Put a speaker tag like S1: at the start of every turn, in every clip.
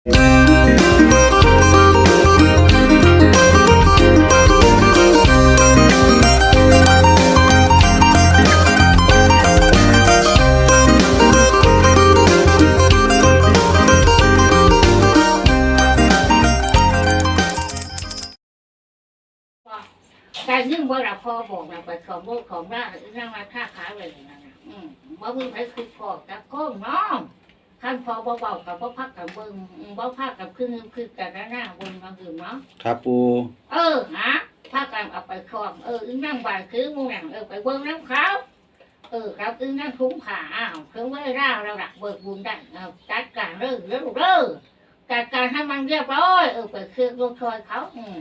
S1: การยิ่งว่าเราพ่อบอกเราไปขอโบกของร่านั่งมาท่าขาเลยนะอืมว่ามึงไปคือพอกับก้มน้อง ขั้นพอเบาๆกับว่าพักกับเบิ้งอืมว่าพักกับคือเงินคือกันหน้าบนมาถึงเนาะ
S2: ครับปู
S1: เออฮะพากันเอาไปคลองเอออึ้งนั่งบ่ายคือมูนังเออไปเบิ้งน้ำเขาเออครับอึ้งนั่งคุ้มขาอ้าวคือว่าร่าเราดักเบิกบุญได้เอาจัดการเรื่องเรื่องเรื่องจัดการให้มันเรียบร้อยเออไปเครื่องรถคอยเขาอืม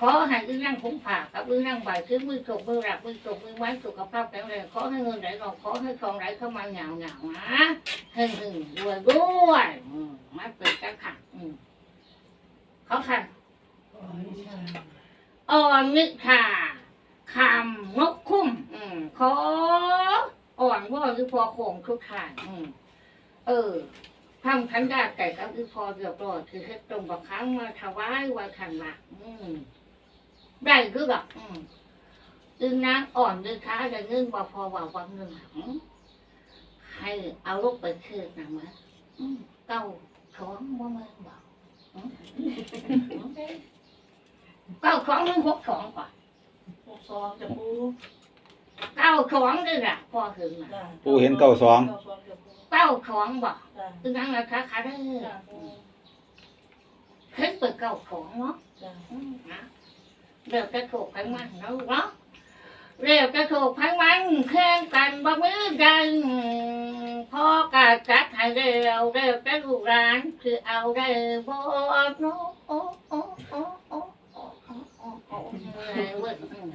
S1: ขอให้อึ้งนั่งคุ้มผ่ากับอึ้งนั่งบ่ายคือมือถกมือหลักมือถกมือไม้สุขภาพแข็งแรงขอให้เงินไหลออกขอให้ทองไหลเข้ามาเหงาเหงาๆนะหึ่งหึ่งรวยด้วยมาเปิดกันค่ะเขาค่ะอ่อนนิทาคำนกคุ้มอืมขออ่อนว่าคือพอโคงทุกทางอืมเออทำขันดาไก่กับอีพอเรียบร้อยคือเฮ็ดตรงบักครั้งมาถวายไว้ขันหลักอืม ได้คือแบบอืมอึงนางอ่อนดึงขาจะเงื่อนบ่พอว่าวังหนึ่งหังให้เอาลูกไปคืนนะมั้ยอืมเก้าท้องบ่แม่นบอกอืมเก้าท้องหรือหกท้องก่อน
S3: หกสองจะปู
S1: เก้าท้องด้วยล่ะพอถึงน่ะ
S3: จ้ะ
S2: ปูเห็นเก้าสอง
S3: เก้าสองจะปู
S1: เก้าท้องบอก
S3: จ้ะ
S1: อึงนางราคาขาได้
S3: จ้ะปู
S1: เห็นเปิดเก้าท้องเนาะ
S3: จ้ะ
S1: อืมนะเร็วจะถูกพันมันเนาะเนาะเร็วจะถูกพันมันแข่งกันบ่มือกันพ่อกาจัดให้เร็วเร็วจะลูกร้านคือเอาได้บ่เนาะโอ้โอ้โอ้โอ้โอ้โอ้โอ้โอ้เมื่อยเว้ยอืม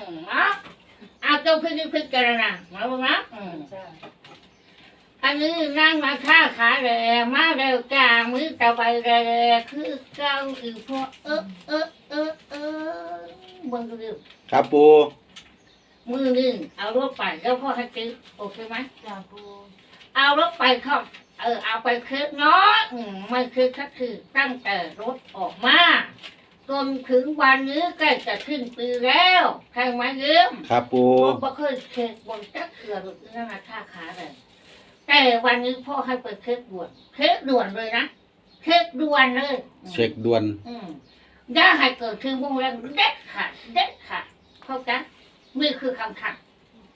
S1: อืมเนาะเอาเจ้าพิจิตพิจารณามาบ่นะอืม
S3: จ้ะ
S1: อันนี้นั่งมาค้าขายเลยมาเร็วจ้างมือตะไปเลยคือเก้าอือพวกเออเออเออเออมึงดู
S2: ครับปู
S1: มือหนึ่งเอารถไปแล้วพ่อให้ซื้อโอเคไหม
S3: จ้ะปู
S1: เอารถไปเข้าเออเอาไปคืนเนาะมไม่คือก็คือตั้งแต่รถออกมาจนถึงวันนี้ใกล้จะขึ้นปีแล้วใช่ไหมยืม
S2: ครับปู
S1: ผมบ่เคยเช็คบนจักเถื่อหรือนั่นนะค่าขาเลย แต่วันนี้พ่อให้ไปเช็คด่วนเช็คด่วนเลยนะเช็คด่วนเลย
S2: เช็คด่วน
S1: อืมอย่าให้เกิดขึ้นวงแรงเด็ดขาดเด็ดขาดเข้าใจนี่คือคำขัด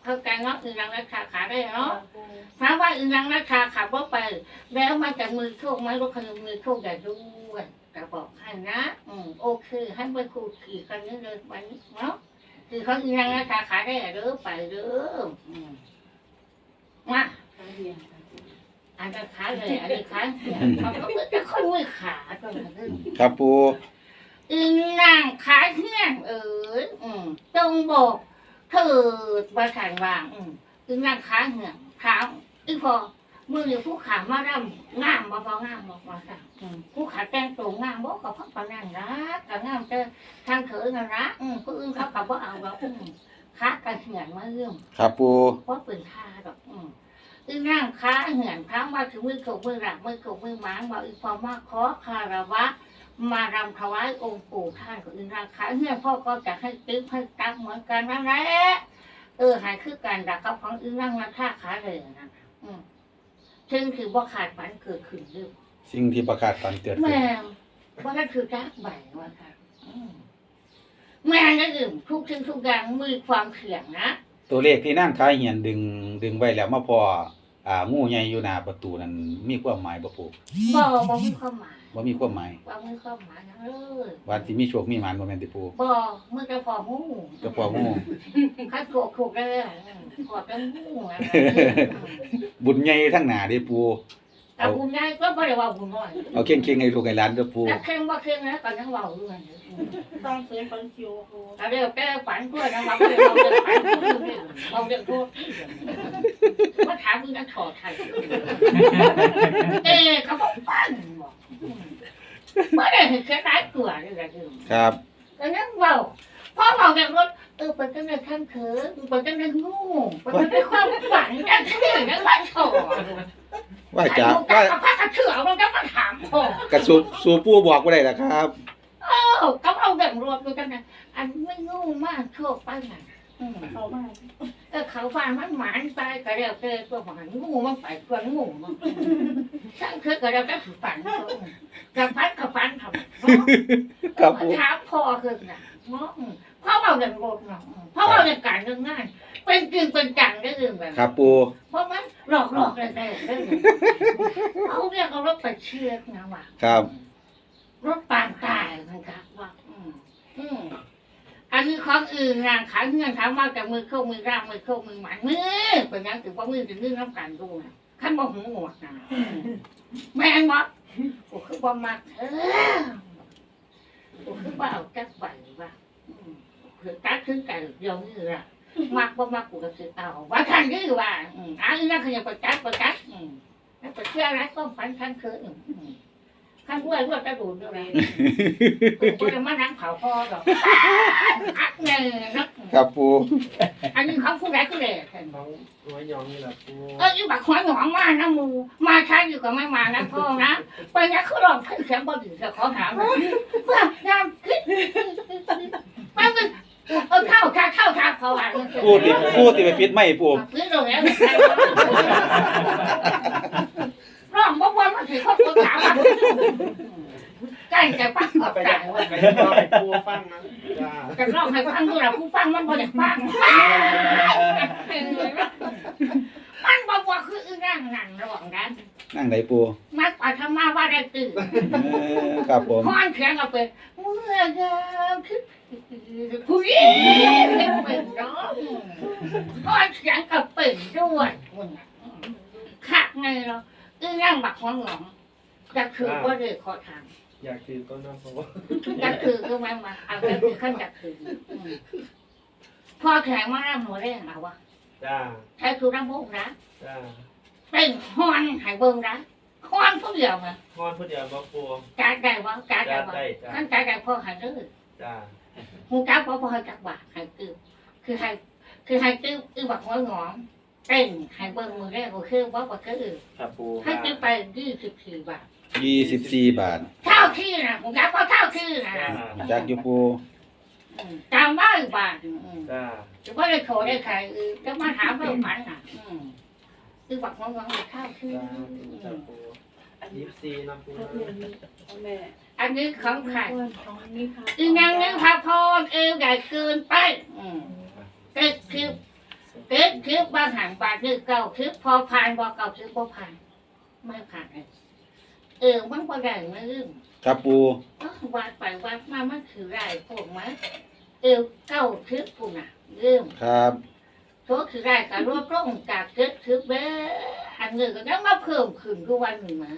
S1: เข้าใจเนาะอีนังราคาขาได้
S3: จ้ะ
S1: เนาะ
S3: ปู
S1: ถามว่าอีนังราคาขาบ่ไป แล้วมันจะมือโชคไหมรถคันมือโชคใหญ่ด้วยแต่บอกให้นะอืมโอเคให้ไปคูขี่กันนี้เลยวันนี้เนาะคือเขาอีนังราคาขาได้เด้อไปเด้ออืมมา
S3: ขาเหียงจ้ะปู
S1: อันนั้นขาเลยอันนี้ขาเหี่ยมันก็จะค่อยมือขาตรงนั้น
S2: ครับปู
S1: อีนางขาเหี่ยงเอ๋ยอืมจงบอกเถิดมาขันวางอืมอีนางขาเหี่ยงขาอีพอมืออยู่ผู้ขามาดำงามบ่พองามบอกมาค่ะอืมผู้ขาแต่งตัวงามบ่ก็พักปานนั่งรักก็งามแต่ทางเถิดนั่นรักอืมผู้อื่นเขาก็บ่เอาดอกอืมขากระเหี่ยงมาเรื่อง
S2: ครับปู
S1: เพราะเป็นท่าดอกอืม อีนั่งค้าเหือนค้ามาถึงมือโขกมือหลักมือโขกมือหมางบอกอีพอมาขอคารวะ มารำถวายองค์ปู่ท่านของอีนางค้าเหือนพ่อก็จะให้ติ๊บให้ตักเหมือนกันนั่นแหละเออหายคือการดักกับของอีนั่งมาท่าขาเลยนะอืมซึ่งถือว่าขาดฝันเกิดขึ้นเรื่อง
S2: สิ่งที่ประกาศฝันเกิดขึ้น
S1: แม่ว่านั่นคือจักใบว่าค่ะแม่นั่นอื่นทุกสิ่งทุกอย่างมีความเสี่ยงนะ
S2: ตัวเลขที่นั่งคายเหียนดึงดึงไว้แล้วมาพออ่างูใหญ่อยู่หน้าประตูนั้นมีความหมายบ่ปู
S1: บ่บ่มีความหมาย
S2: บ่มีความหมาย
S1: บ่มีความหมายนะเลย
S2: ว่าสิมีโชคมีหมานบ่แม่นติปู
S1: บ่มือจะพอหู
S2: ก็พองู
S1: คัดถูกถูกแล้วขอเป็นหูอะไร
S2: บุญใหญ่ทั้งหน้าเด้ปู
S1: แต่บุญใหญ่ก็บ่ได้ว่าบุญน้อย
S2: เอาเข่งๆให้ลูกให้หลานเด้อปู
S1: แต่เข่งบ่เข่งนะก็ยังเว้าอยู่นั่น
S3: ตั้งเสียงฟังคิวปู
S1: แต่เดี๋ยวแก้ฝันเพื่อนนะว่าบ่ได้เอาเรื่องฝันเพื่อนนี่เอาเรื่องโทษมาถามมึงจะถอดไทยเอ๊ะเขาบอกฝันบอกบ่ได้เห็นแค่ตายตัวนี่แหละคือ
S2: ครับ
S1: แล้วนั่งเบาพ่อบอกแบบรถเออเปิดตั้งแต่ท่านเขินเปิดตั้งแต่งูเปิดตั้งแต่ความฝันจังที่นั่นว่าโถ
S2: ว่าจะ
S1: ว่า
S2: ว่า
S1: พระกระเถือเราจะมาถามพ่อก
S2: ระสูสูปูบอกบ่ได้ล่ะครับ
S1: เออเขาเอาเรื่องรวมดูกันนะอันไม่งูมากโชคไปน่ะอืม
S3: เขามา
S1: เออเขาฟันมันหมานไปก็แล้วแต่ตัวหมานงูมันไปกวนงูมันช่างคือก็แล้วแต่ถือฝันกับฟันกับฟันทำเนาะ
S2: ครับปู
S1: ถามพ่อคือน่ะเนาะอืมพ่อ เอาเรื่องรถเนาะอืมพ่อเอาเรื่องการเรื่องงานเป็นจริงเป็นจังได้เรื่องแบบ
S2: ครับปู
S1: เพราะมันหลอกหลอกแรงๆได้เรื่องเอาเรียกเอารถไปเชือกนะว่ะ
S2: ครับ
S1: รถปานตายนะครับว่าอืมอืมอันนี้ของอื่นงานขายเงินถามว่าจากมือเข้ามือร่างมือเข้ามือหมันมือเป็นยังถือว่ามือถึงนึ่งน้ำกันดูนะขั้นบอกหูหมดนะอืมแม่งบอกโอ้คือบ่มักเออโอ้คือว่าเอาจักใบว่าอืม คือตัดถึงกันเดียวนี่ละมักบ่มักกูก็คือเอาว่าท่านนี่ว่าอืมอันนี้นั่นคือยังประจัดประจัดอืมแล้วไปเชื่ออะไรก็ฝันท่านคืนอืมท่านด้วยด้วยจะดูด้วยนะกูจะมานั่งเผาพ่อดอกอักเนยนะครับ
S2: ปู
S1: อันนี้เขาผู้ใดก็เลย
S4: น้องน้อยยองนี่แหละปู
S1: เอออีบักหัวหนองมานะมูมาช้าอยู่ก็ไม่มานะพ่อนะไปนะเขาลองขึ้นเสียงบ่ดีจะขอถามว่าน้ำขึ้นไปมึง เออเข้าทางเข้าทางเขาอะ
S2: ปูติปูติไปปิดไม้ปู
S1: พื้นตรงนี้ร้องบ่ว่ามันสิเขาตัวถามใกล้จะปักขอบ
S4: ไป
S1: ใจ
S4: ยังไปยังรอให้ปูฟังนะจ้า
S1: จะร้องให้ฟังดูละผู้ฟังมันบ่ได้ฟังมันบอกว่าคืออีนั่งนั่งระหว่างนั้น
S2: นั่งไหนปู
S1: มักอาธรรมาว่าได้ตื่น
S2: เออครับผม
S1: พอนเสียงเอาไปเมื่อยามคื อผู้หญิงเป็นเนาะพอนเสียงก็เป็นด้วยขักไงเราอีนั่งบักหัวหงองจะคือว่าเลยขอถาม
S4: อยากตื่นต้นน้ำปู
S1: จะคือคือมันมาเอาไปคือขั้นจะคือพอแข็งมาแล้วหนูได้เอาวะ
S4: จ้า
S1: ใช้คือน้ำมูกนะ
S4: จ้า
S1: เป็นฮอนหายเบิ่งนะฮอนผู้เดียวนะ
S4: งอนผู้เดียวบ่ปู
S1: จ่ายได้วะจ่ายได้
S4: จ้าวะได้จ้า
S1: ขั้นจ่ายได้พ่อหายดื้อ
S4: จ้า
S1: หูจักพ่อพ่อจักว่าหายตื้อคือหายคือหายตื้อตื้อบักหัวหงอนเต้นหายเบิ่งมือแรกก็คือว่าบักคือ
S4: ครับปู
S1: ให้ตื้อไปยี่สิบสี่บาท
S2: ยี่สิบสี่บาท
S1: เท่าที่นะหูจักพ่อเท่าที่นะ
S4: จ้า
S2: จากอยู่ปู
S1: อืมจำได้บาทอืม
S4: จ้า
S1: จะว่าได้โถได้ใครเออจะมาถามเรื่องมันน่ะอืมตื้อบักหัวหงอนเท่าที่
S4: จ้า
S1: อื
S4: จ้ามปู ยิปซีน้ำปู
S3: เขาเรียนแม่
S1: อันนี้ของใคร
S3: ของนี่ค่ะ
S1: อีนางนึงพาพรเอวใหญ่เกินไปอืมเกิดคือเกิดคือบางหันบาทคือเก่าคือพอผ่านบอกเก่าคือพอผ่านไม่ผ่านเลยเออมันพอได้ไม่ลืม
S2: ครับปู
S1: เอ้อวาดไปวาดมามันถือไรพวกมั้ยเอวเก้าคือปุ่นอะลืม
S2: ครับ
S1: โทษถือไรกับรวบรวมจากเกิดคือเบ้อั นหนึ่งก็ยังมาเพิ่มขึ้นทุกวันหนึ่งนะ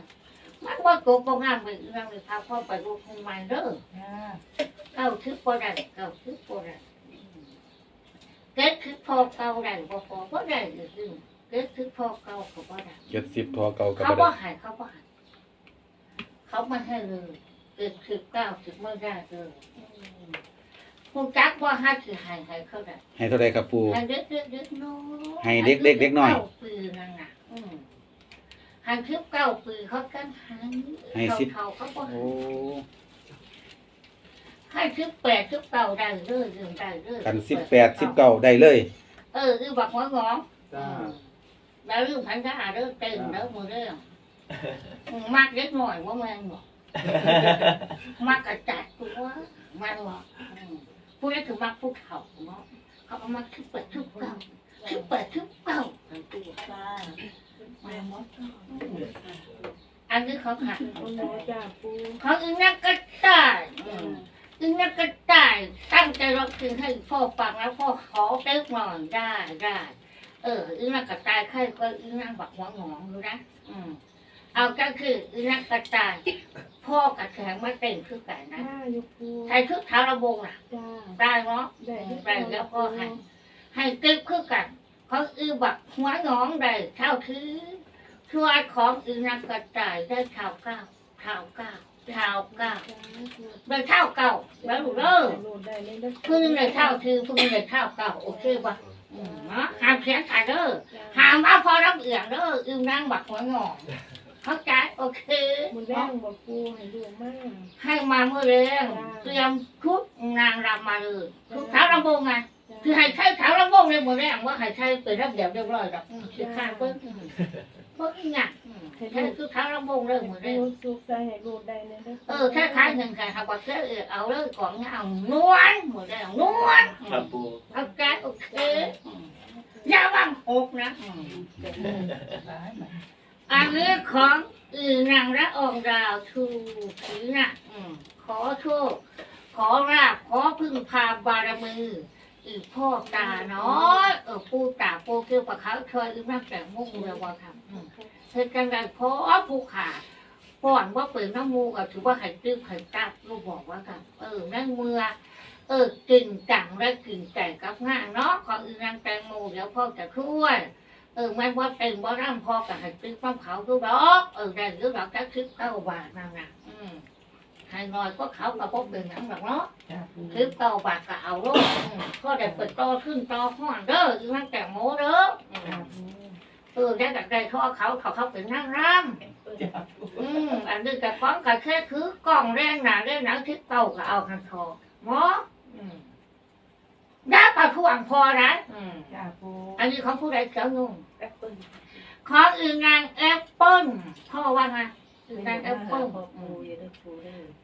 S1: มันว่าโกงงามไปนั่งเลยพาพ่อไปรวบรวมมันเด้อเก้าคือพอได้เก้าคือพอได้เกิดคือพอเก่าได้พอพอพอได้ซึ่งเกิดคือพอเก่าเขาพอได้
S2: เจ็ดสิบทอเก่ากับ
S1: เขา
S2: บ่
S1: บ่
S2: ได้
S1: ใหายเขาบ่ใหายเขามาให้เลยเกิดคือเก้าคือไม่ได้เลยอืมคุณจักว่าห้าคือใหายหายเขาได้
S2: ให้เท่าไรครับปู
S1: ให้เด็กเด็กเด็กน้อย
S2: ให้เด็กเด็กเด็กน้อย
S1: เก้าปีนั่นน่ะอืมใหายคือเก้าปีเขากันใหาย
S2: ให้สิบ
S1: เขาเขาบ่ใหา
S2: โอ้
S1: ยให้คือแปดคือเก้าได้เลยเรื่องได้เลย
S2: กันสิบแปดสิบเก้าได้เลย
S1: เออคือบักหัวงอ
S4: จ้า
S1: แล้วเรื่องพันธะเรื่องเต็มแล้วมือเรื่องมากเล็กหน่อยว่าแมงบอกมากกระจัดกูว่าแมงบอกผู้นี้คือมากผู้เฒ่าเนาะเขาเอามาทุบเปิดทุบเก่าทุบเปิดทุบเก่าตัว
S3: จ้า แม่มด
S1: อันนี้เขาหัก
S3: คุณหมอจ้าปู
S1: เขาอีนักกระต่ายอีนักกระต่ายตั้งใจร้องเพลงให้พ่อฟังแล้วพ่อขอเต้นหน่อยได้ได้เอออีนักกระต่ายใครก็อีนักบักหัวหงองดูนะอืมเอาก็คืออีนักกระต่ายพ่อกับแขงมาเต้นคือกันนะ
S3: จ้าอยู่ปู
S1: ใส่ชุดเท้าระบงน่ะ
S3: จ้า
S1: ได้เนาะ
S3: ได้
S1: ได้แล้วก็ให้ให้เก็บคือกัน เขาอือบักหัวหงองได้เท่าคือช่วยของอีนักกระต่ายได้เท่าเก้าเท่าเก้าเท่าเก้าได้เท่าเก้าแล้วลูกเด้อ
S3: โหลดได้เลยนะ
S1: เพิ่งได้เท่าคือเพิ่งได้เท่าเก้าโอเคป่ะอืมเนาะหาเพียงขาเด้อหามว่าพอรับเอียงเด้ออึ้งนั่งบักหัวงอกเข้าใจโอเค
S3: มันแรงบอกปูให้ดูมาก
S1: ให้มาเมื่อเร็วเตรียมชุดนางรำมาเลยชุดเท้าลำบงไง คือให้ใช้เท้าลำบงเลยหมดแรงว่าให้ใช้เป็นระเบียบเรียบร้อยดอกอืมคือข้างเพิ่งอืมเพิ่งอีหยังอืมใช้คือเท้าลำบงเลยหมดแร
S3: ปู
S1: ง
S3: สุกใจให้ดูได้นะ
S1: เออแค่คล้ายหนึ่งค่ะค่ะว่าแค่เออเอาเลยของเงานวลหมดแล้วนวล
S4: ครับปู
S1: เอาใจโอเคอืมอย่าวางอกนะอืมอันนี้ของอือนางระอองดาวชูถือน่ะอืมขอโชคขอราบขอพึ่งพาบารมี อีพ่อตาเน้อยเออปู่ตาปู่เกี่ยวกับเขาเคยอึนักแต่มุ่งเรือว่าทำเฮ็ดกันได้ขอผู้ขาป้อนว่าเปิดน้ำมูก็ถือว่าไข่ตื้อไข่ตับลูกบอกว่ากันเออนั่งเมื่อเออกิ่งจังและกิ่งใจกับงานเนาะขออื่นนางแตงโมเดี๋ยวพ่อจะช่วยเออไม่ว่าเต็มว่าร่ำพ่อกับไข่ตื้อป้อมเขาดูดอกเออได้หรือดอกจะคิดเก้าบาทนั่นนะอืม ให้น้อยก็เขากับพวกเป็นหนังหรอกเนาะคือเก่าบาทก็เอาลูกอืมก็ได้เปิดต่อขึ้นต่อห้อนเด้อคือมันแต่งโมเด้ออืมเออได้จากใดเขาเอาเขาเขาเขาเป็นนั่งร่ำอืมอันนี้กับฟ้องกับแค่คือกล่องแรงหนาแรงหนังที่เก่าก็เอาคันคอหมออืมได้ปลาทวงพอนะอืม
S3: จ้าปู
S1: อันนี้ของผู้ใดเขียวนุ่ง
S3: แอปเปิ้ล
S1: ของอื่นนางแอปเปิ้ลพ่อว่าไงอื่ นนางแอปเปิ้ล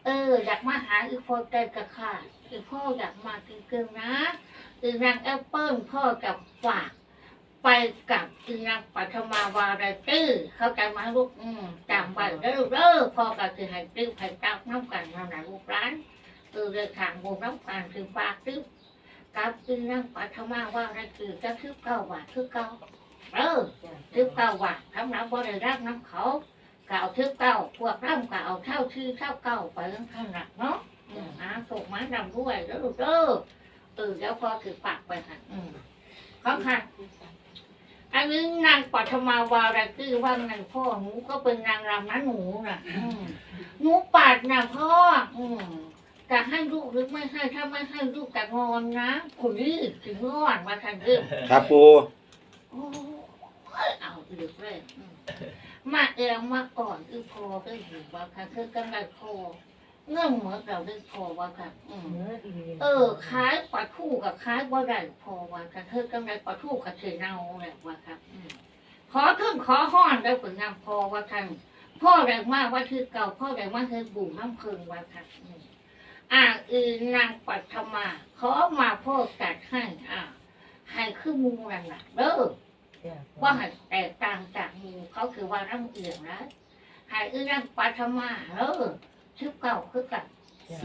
S1: เออ อยากมาหาอีพ่อใจกะขาดอีพ่ออยากมากินเกินนะอีนางแอปเปิ้ลพ่อกับฝาก ไปกับอีนางปัทมาวาไรตื้เข้าใจไหมาลูกอืมจำไว้เด้อเด้อพ่อกับคือให้ตื้อให้ตับน้ำกันนั่นแหละลูกร้านเออเดินทางบนน้ำกันคือฝากตื้อกับอีนางปัทมาวาไรตื้อจะคือเก้าบาทคือเก้าเออทึบเก้าวัดทำน้ำบ่ได้รักน้ำเขา เก่าทึบเก้าพวกร่ำเก่าเท่าชื่อเท่าเก้าไปทั้งข้างหนักเนาะอืมหาส่งไม้ดำด้วยแล้วลูกเด้อเออแล้วพอถือปากไปค่ะอืมข้างค่ะอันนี้นางปัทมาวาราคือว่านางพ่อหนูก็เป็นนางรำนะหนูน่ะอืมหนูปัดนะพ่อ อืมจะให้ลูกหรือไม่ให้ถ้าไม่ให้ลูกจะงอนนะคนนี้ถึงงอนมาทันเรื่อง
S2: ครับปู
S1: โอ้ยเอาอีกเลยอื มมาเองมาก่อนคือพอได้เห็นว่าค่ะคือกันได้พอเงื่อนเหมือนเราได้พอว่าค่ะอืมเออขายปลาทูกับขายว่าได้พอว่าค่ะคือกันได้ปลาทูกับเชยเนาแหละว่าค่ะอืมขอขึ้นขอห้อนได้ผลงานพอว่าค่ะพ่อแรงมากว่าคือเก่าพ่อแรงมากคือบุ่มน้ำเพิงว่าค่ะอืมอ่าอือนางปัทมาขอมาพ่อกัดให้อ่าให้คือมูนั่นแหละเด้อ ว่าให้แตกต่างจากหมูเขาคือว่าร่ำเอียงนะให้อื้อร่างปัทมาเออชื่อเก่าคือกัน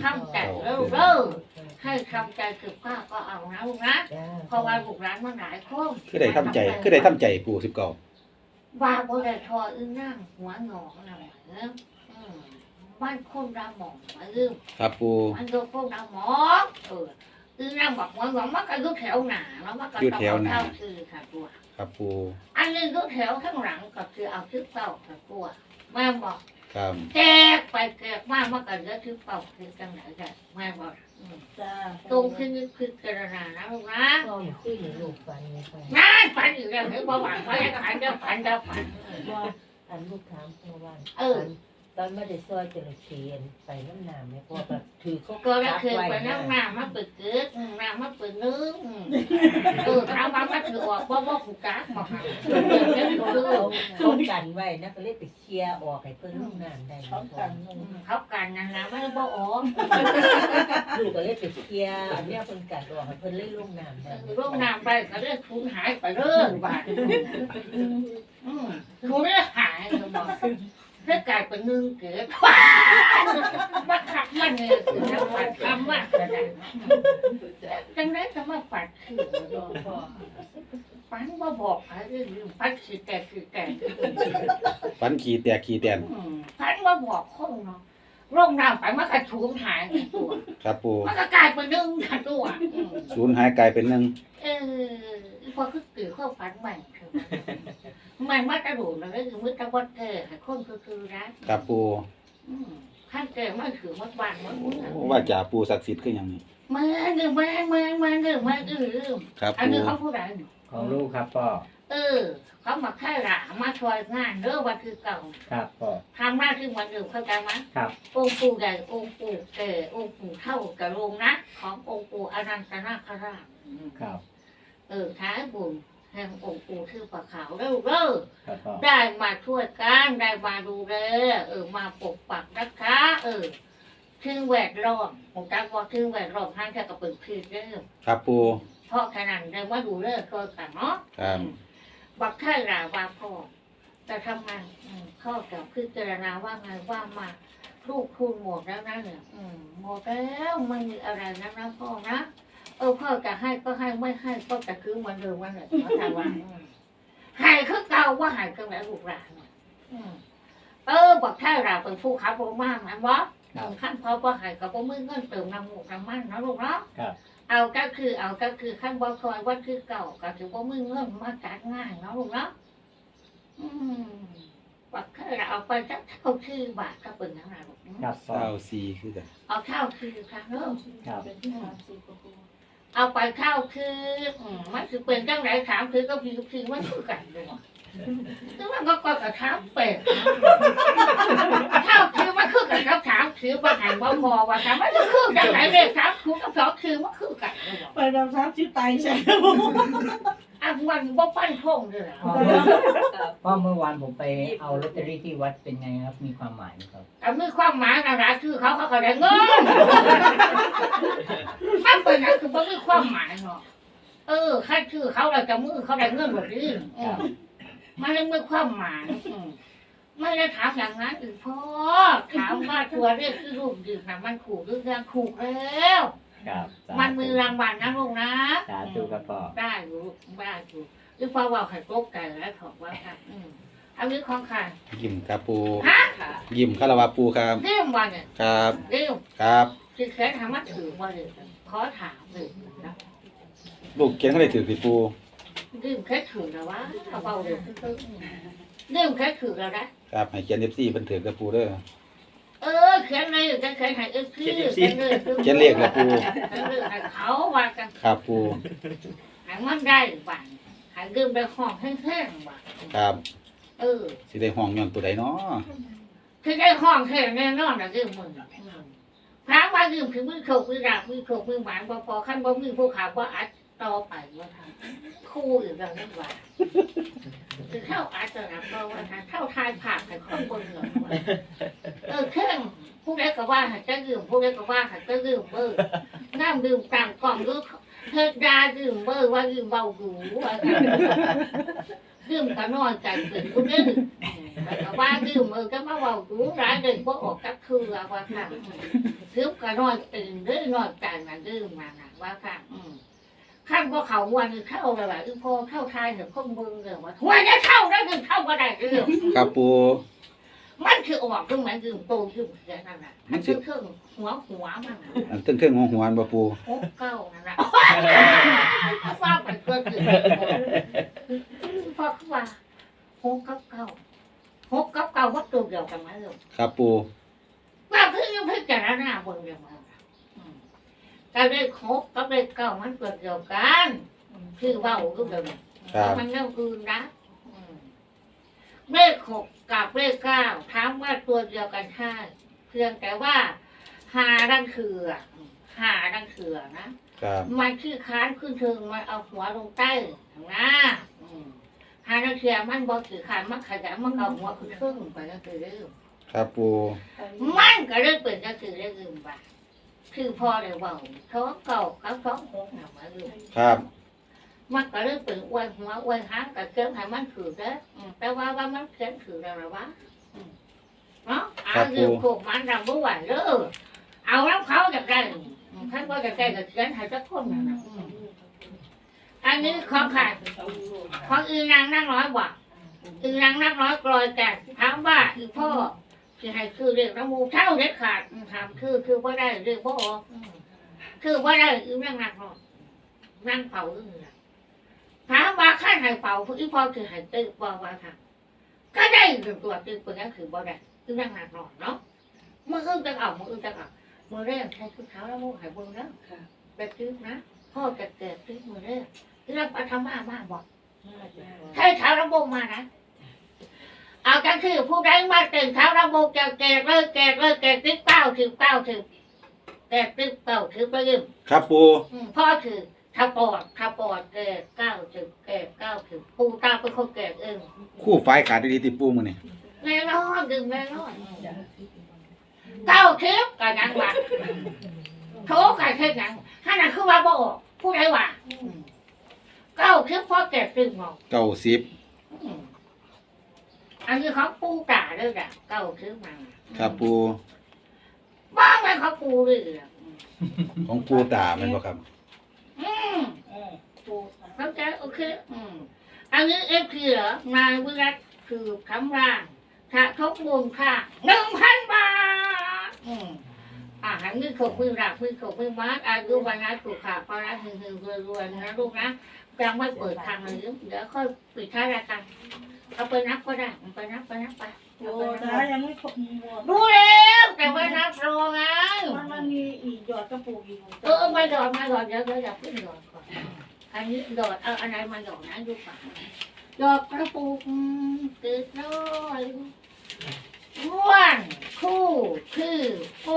S1: ทำใจเร็วเร็วให้ทำใจคือข้าก็เอานะลูกนะเพราะว่าลูกร้านมันหลายคน
S2: คือได้ทำใจคือได้ทำใจปูสิบเก้า
S1: ว่าบ่ได้ทออื้อนั่งหัวหงอกนะเอออืมบ้านคนดาหมองมาลืม
S2: ครับปู
S1: มันโดนคนดาหมองเออ อื้อนั่งบอกหัวหงอกมันก็อยู่แถวหนาแล้วมันก็ต้องเอาเท่าคือค่ะตัว
S2: ครับปู
S1: อันนี้ก็แถวข้างหลังก็คือเอาชื่อเป่ากับกลัวแม่บอก
S2: ครับ
S1: แกกไปแกกมากเมื่อกันก็ชื่อเป่าคือจังไหนกันแม่บอกอืม
S3: จ้า
S1: ตรงขึ้นนี่คือเจรณานะลูกนะ
S5: ก็คุยกับลูกฟันไม่ค่อย
S1: นั่นฝันอีกแล้วเห็นบ่หวานเขาจะฝันจะฝันจะฝัน
S5: ว่าอันลูกถามเมื่อวาน
S1: เออ
S5: ตอนไม่ได้ซอยจระเข้ไปน้ำหนามเนี่ยเพราะว่าแบบถือเขา
S1: ก็ได้คือไปนั่งหน้ามาเปิดเกิดอืมหน้ามาเปิดนึงอืมเออถามว่ามาถือออกบ่บ่ผูกกักบอกหาเออเดี๋ยวเดี๋ยว
S5: เขา
S1: เดี๋ยว
S5: เขากันไว้นะก็เลยไปเคลียร์ออกให้เพิ่นลูกน้ำได้
S3: ชอบกัน
S1: อืมเขากันนั่นนะไม่บ่ออก
S5: ลูกก็เลยไปเคลียร์อันเนี้ยเพิ่นกันออกให้เพิ่นเล่นลูกน้ำได้
S1: ร่วงน้ำไปก็เรื่องทุนหายไปเรื่องบาทอืมทุนเรื่องหายสมอง ถ้ากลายเป็นหนึ่งเกิดมาขับมันเนี่ยคือน้ำปัดคำว่าจะได้จังได้จะมาปัดคือปันว่าบอกใครเรื่องปัดคือแต่คือแต่
S2: ฟันขี่แตกขี่แตน
S1: ปันว่าบอกคนเนาะ ร่องน้ำไปมันก็ทุนหายตัว
S2: ครับปู
S1: มันก็กลายเป็นหนึ่งตัวอืม
S2: ศูนย์หายกลายเป็นหนึ่ง
S1: เออพอคือตื่นเข้าฝันใหม่เถอะใหม่มากระโดดเลยคือมือตะวันเกิดให้คนคือคือนะครับ
S2: ปู
S1: อืมขั้นเกิดมาถือมัดบานมัดมือ
S2: ว่าจ่าปูศักดิ์สิทธิ์คือหยังนี่
S1: มาหนึ่งมามามาหนึ่งมาอืม
S2: ครับ
S1: อัน
S2: ปู
S1: นี้เขาพูดอะไร
S6: ของลูกครับพ่อ
S1: เออ เขามาแค่หลามาช่วยงานเด้อวันคือเก่า
S6: ครับพ่อ
S1: ทำหน้าที่เหมือนเดิมเข้าใจไหม
S6: ครับ
S1: องค์ปู่ใหญ่องค์ปู่แก่องค์ปู่เท่ากระโรงนะขององค์ปู่อนันตนาคราชอืม
S6: ครับ
S1: เออท้ายบุญแห่งองค์ปู่ชื่อปะขาวเร็วเร็ว
S6: ครับพ่อ
S1: ได้มาช่วยกันได้มาดูแลเออมาปกปักนะคะเออชื่อแวดล้อมผมจักว่าชื่อแวดล้อมท่านแค่กระเปิดคือเด้อ
S2: ครับปู
S1: เพราะขนาดได้มาดูแลก็กันเนาะ
S2: ครับ
S1: บักแค่ลาว่าพ่อแต่ทำไงอืมพ่อกับพิจารณาว่าไงว่ามาลูกคุณหมดแล้วนะเนี่ยอืมหมดแล้วไม่มีอะไรนะนะพ่อนะเออพ่อจะให้ก็ให้ไม่ให้ก็จะคือเหมือนเดิมวันเลยเขาถามว่าอืมให้คือเก่าว่าให้ก็แล้วลูกหลานเนี่ยอืมเออบักแค่ลาเป็นผู้ขับรถมากนะวะ
S6: ครับ
S1: ขั้นพ่อว่าให้กับพ่อมือเงินเติมน้ำหมูกน้ำมันนะลูกเนาะ
S6: ครับ
S1: เอาก็คือเอาก็คือขั้นบอคอยว่าคือเก่าก็ถือว่ามือเงื่อนมาจัดง่ายเนาะลูกเนาะอืมว่าเคยเอาไปจักเท่าคือบาทก็เป็นอย่างไรลูก
S6: ครับพ่อ
S2: เก้าสี่คือกัน
S1: เอาเท่าคือค่ะเนาะ
S6: ครับ
S3: เป็นที่สามสี่กว่าปู
S1: เอาไปเท่าคืออืมมันคือเป็นจังไรถามคือก็พี่คือมันคือกันเลยว่ะ ซึ่งมันก็ก็กระถามเป็ดเท่าคือมันคือกันกับถามคือว่าหันว่าพอว่าถามมันคือคือจังไรเลยถามคือกับสองคือมันคือกันเลยว่ะ
S3: ไปเราซับชื่อไตใช่ไหม
S1: อะมันบ่ปั้นทงเลยเหรอ
S6: พ่อพ่อเมื่อวานผมไปเอาลอตเตอรี่ที่วัดเป็นไงครับ มีความหมายไหมครับ
S1: แต่มีความหมายนะนะคือเขาเขาก็ได้เงินถ้าเป็นนะคือมันมีความหมายเนาะเออใครคือเขาเราจะมือเขาได้เงินหมดนี่อืม มันเลยมีความหมายอืมไม่ได้ถามอย่างนั้นอีกพ่อถามว่าตัวเลขที่ลูกดื่มนะมันถูกหรือยังถูกแล้ว
S6: ครับสาธุ
S1: มันมีรางวัลนะลูกนะ
S6: สาธุครับพ่อ
S1: ได้อยู่ได้อยู่หรือพ่อว่าให้ตกใจแล้วถอกว่าค่ะอืมอันนี้ของใคร
S2: ยิ้มครับปู
S1: ฮะ
S2: ยิ้มคารวะปูครับ
S1: เรื่องวันเนี่ย
S2: ครับ
S1: เรื่อง
S2: ครับ
S1: คือแค่ถามว่าถือว่าเลยขอถามเลยนะ
S2: ลูกเขียนเขาได้ถือสิปู
S1: เรื่องแค่ถือแล้ววะเอาเบาเลยตึ้งๆเรื่องแค่ถือแล้วนะครับ
S2: ให้เขียนเอฟซีเพิ่นถือกับปูเด้อ
S1: เออเขียนเลยจะเขียนให้เอฟซีเขียนเลย
S2: เขียนเลขละปู
S1: เขียนเลยให้เขาว่ากัน
S2: ครับปู
S1: ให้มันได้บ้างให้ดื่มได้ห้องแห้งๆบ้าง
S2: ครับ
S1: เออ
S2: สิได้ห้องย้อนตัวใดเนาะ
S1: คือได้ห้องแห้งแน่นอนนะดื่มมึงถามว่าดื่มคือมือโขกมือดาบมือโขกมือหวานพอพอขั้นบ่มือผู้ขาว่าอัด ต่อไปว่าทำคู่อยู่แบบนี้ว่าคือเข้าอาจจะรับเราว่าทางเข้าทายผ่านแต่ของบนเหนือเออเครื่องผู้ใดก็ว่าหันจะดื่มผู้ใดก็ว่าหันจะดื่มเบอร์น้ำดื่มต่างกล่องหรือเฮ็ดยาดื่มเบอร์ว่าดื่มเบาหูว่าดื่มก็นอนใจเป็นผู้นึงแต่ว่าดื่มเออก็มาเบาหูร้ายเดินพวกออกกับคือว่าค่ะดื่มก็นอนตื่นด้วยนอนใจมาดื่มมาว่าค่ะอืม ขั้นพอเขาวันเข้าเลยว่าอีพอเข้าทายเดี๋ยวคนเบิ่งเลยว่าวันนี้เข้าได้คือเข้าก็ได้เรื่อง
S2: ครับปู
S1: มันคือออกตรงไหนคือโตคือเสียนั่นแหละมันคือเครื่องหัวหัวมันน่ะ
S2: อันเทิงๆหัวหัวบ่ปู
S1: หกเก้านั่นแหละว่าไปเกิดคือพอคือว่าหกกับเก้าหกกับเก้าวัตถุเดียวกันไหมลูก
S2: ครับปู
S1: ว่าเพิ่งยังเพิ่งจะหน้าบนเดียวมาอืม แต่เลขหกกับเลขเก้ามันเกิดเดียวกันอืมคือเว่าก็เดียวกัน
S2: ครับ
S1: มันเรื่องอื่นนะอืมเลขหกกับเลขเก้าถามว่าตัวเดียวกันใช่เพียงแต่ว่าหาดังคืออะหาดังคืออะนะ ครับมันคือค้านขึ้นเทิงมันเอาหัวลงใต้นะอืมหาดังเคือมันบอกถือขานมันขยันมันเอาหัวขึ้นเทิงไปนั่นคือเรื่อง
S2: ครับปู
S1: มันก็เรื่องเป็นก็คือเรื่องอื่นไป คือพอเลยเว่าท้องเก่ากับท้องหกหนามาอยู่
S2: ครับ
S1: มันก็เลยเป็นอวยหัวอวยหางกับเกิมให้มันถือเด้ออืมแต่ว่าว่ามันเขียนถือแล้วหรอวะอืมเนาะเอาเรื่องโคกมันรำบ่ไหวเด้อเอาแล้วเขาจะได้อืมท่านว่าจะได้กับเขียนให้สักคนนะนะอืมอันนี้ของใครของอือนางนั่งร้อยบ่อือนางนั่งร้อยกลอยแก่ถามว่าอีพ่อ ที่ให้คือเรียกน้ำมูกเท่าเด็ดขาดอืมถามคือคือว่าได้เรียกว่าออกอืมคือว่าได้อือนั่งนั่งร้อยนั่งเป่าอือน่ะถามว่าข้าให้เป่าผู้ที่พ่อคือให้ตื้อบ่ว่าค่ะก็ได้หนึ่งตัวตื้อคนนั้นคือบ่ได้คือนั่งหนักหน่อยเนาะมืออื่นจะเอามืออื่นจะเอามือแรกใช้คือเท้าแล้วมือหายบนแล้วไปตื้อนะพ่อจะเกิดตื้อมือแรกเรื่องปัทมามากบอกใช่เท้าระบงมานะ เอากันคือผู้ใดมาตื่นเท้าระบงแกแกกเลยแกกเลยแกกติ๊กเก้าถือเก้าถือแกกติ๊กเก้าถือไปยืม
S2: ครับปู
S1: อืมพ่อถือทับปอดทับปอดแกกเก้าถือแกกเก้าถือปูตาเป็นคนแกกเอง
S2: คู่ฝ่ายขาดดีๆติปูมื้อนี้
S1: แน่นอนดึงแน่นอนเก้าถือกันยังวะโถกันเท่ยังขนาดคือว่าบออกผู้ใดว่าเก้าถือพ่อแกกตึงหมอก
S2: เก้าสิบ
S1: อืมอันนี้เขาปูตาเลยจ้ะเก้าถือมา
S2: ครับปู
S1: บ้างไหมเขาปูเลยอะ
S2: ของปูตาแม่นบ่ครับ
S1: อืม
S3: ปู
S1: เข้าใจโอเค อืมอันนี้เอฟคือเหรอนายวิรัตคือคำร่างถ้าทบมูลค่าหนึ่งพันบาท อืมอาหารมือขบมือรักมือขบมือมาร์กอายุวันนะถูกขาพอละหึงหึงรวยรวยนะลูกนะยังไม่เปิดทางเลยเดี๋ยวค่อยปิดท้ายรายการ เอาไปนับก็ได้เอาไปนับไปนับไป
S3: โอ้
S1: เอาไปนับ
S3: ตา
S1: ไป
S3: ยังไม่ครบหมด
S1: รู้แล้วแต่ว่านับรอไง
S3: มันมันมีอีกหยอดกระปุกอีก
S1: เออมาหยอดมาหยอดเดี๋ยวเดี๋ยวอย่าเพิ่งหยอดก่อนอันนี้หยอดเอาอะไรมาหยอดนะดูป่าหยอดกระปุกเกิดน้อยร่วนคู่คือโฟ